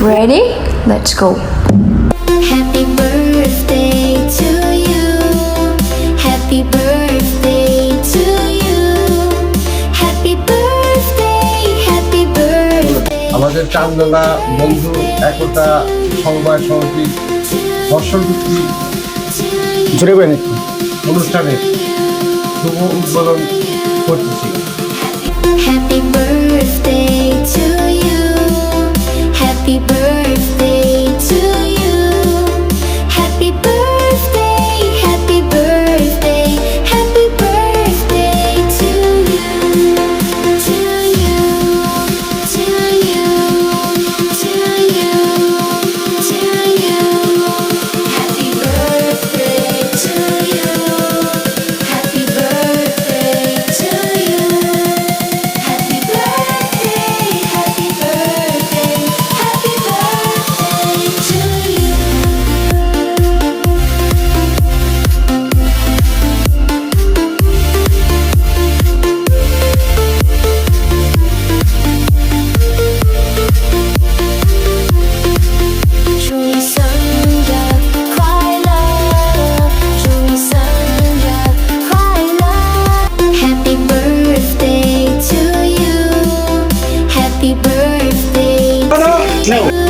Ready? Let's go. Happy birthday to you. Happy birthday to you. Happy birthday, happy birthday. আমাদের চান্দনা বন্ধু একতা সমবায় সমিতি বর্ষপূর্তি জুড়ে বলেন অনুষ্ঠানে শুভ উদ্বোধন করতেছি No.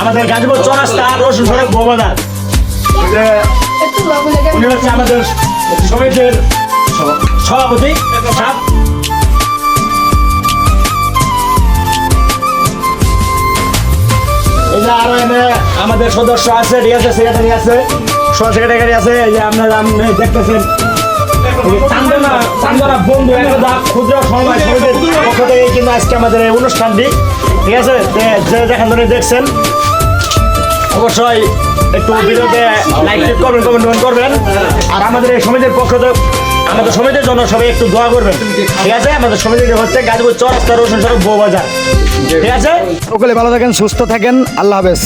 আমাদের গাজীপুর চৌরাস্তা রসুন সড়ক ভবনাথ উনি হচ্ছে আমাদের সমিতির সভাপতি সাহেব। এই যে আরও এনে আমাদের সদস্য আছে ঠিক আছে সেক্রেটারি আছে সহ সেক্রেটারি আছে এই যে আপনারা আপনি দেখতেছেন। চান্দনা চান্দনা বন্ধু ক্ষুদ্র সমিতির পক্ষ থেকে কিন্তু আজকে আমাদের এই অনুষ্ঠানটি ঠিক আছে? যেখান থেকে দেখছেন, অবশ্যই একটু ভিডিওতে লাইক করবেন কমেন্ট করবেন। আর আমাদের এই সমিতির পক্ষ থেকে আমাদের সমিতির জন্য সবাই একটু দোয়া করবেন। ঠিক আছে? আমাদের সমিতি হচ্ছে গাজীপুর চর রসুন, সড়ক বউ বাজার ঠিক আছে? সকলে ভালো থাকেন, সুস্থ থাকেন, আল্লাহ হাফেজ।